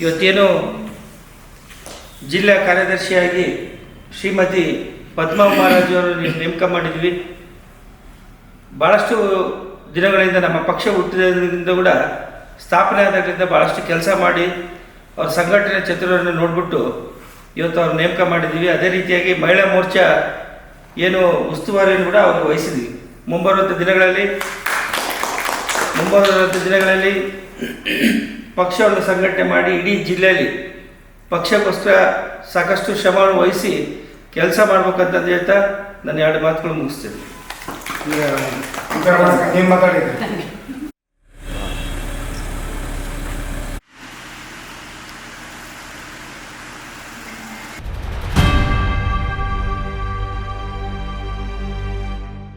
ಇವತ್ತೇನು ಜಿಲ್ಲಾ ಕಾರ್ಯದರ್ಶಿಯಾಗಿ ಶ್ರೀಮತಿ ಪದ್ಮಾ ಮಹಾರಾಜವರು ನೇಮಕ ಮಾಡಿದ್ವಿ. ಭಾಳಷ್ಟು ದಿನಗಳಿಂದ ನಮ್ಮ ಪಕ್ಷ ಹುಟ್ಟಿದ್ರಿಂದ ಕೂಡ ಸ್ಥಾಪನೆ ಆದಾಗಲಿಂದ ಭಾಳಷ್ಟು ಕೆಲಸ ಮಾಡಿ ಅವ್ರ ಸಂಘಟನೆ ಚತುರನ್ನು ನೋಡಿಬಿಟ್ಟು ಇವತ್ತು ಅವ್ರು ನೇಮಕ ಮಾಡಿದ್ದೀವಿ ಅದೇ ರೀತಿಯಾಗಿ ಮಹಿಳಾ ಮೋರ್ಚಾ ಏನು ಉಸ್ತುವಾರಿಯನ್ನು ಕೂಡ ಅವ್ರಿಗೆ ವಹಿಸಿದ್ವಿ. ಮುಂಬರುವಂಥ ದಿನಗಳಲ್ಲಿ ಮುಂಬರುವಂಥ ದಿನಗಳಲ್ಲಿ ಪಕ್ಷವನ್ನು ಸಂಘಟನೆ ಮಾಡಿ ಇಡೀ ಜಿಲ್ಲೆಯಲ್ಲಿ ಪಕ್ಷಕ್ಕೋಸ್ಕರ ಸಾಕಷ್ಟು ಶ್ರಮವನ್ನು ವಹಿಸಿ ಕೆಲಸ ಮಾಡ್ಬೇಕಂತ ಹೇಳ್ತಾ ನಾನು ಎರಡು ಮಾತುಗಳು ಮುಗಿಸ್ತೇನೆ.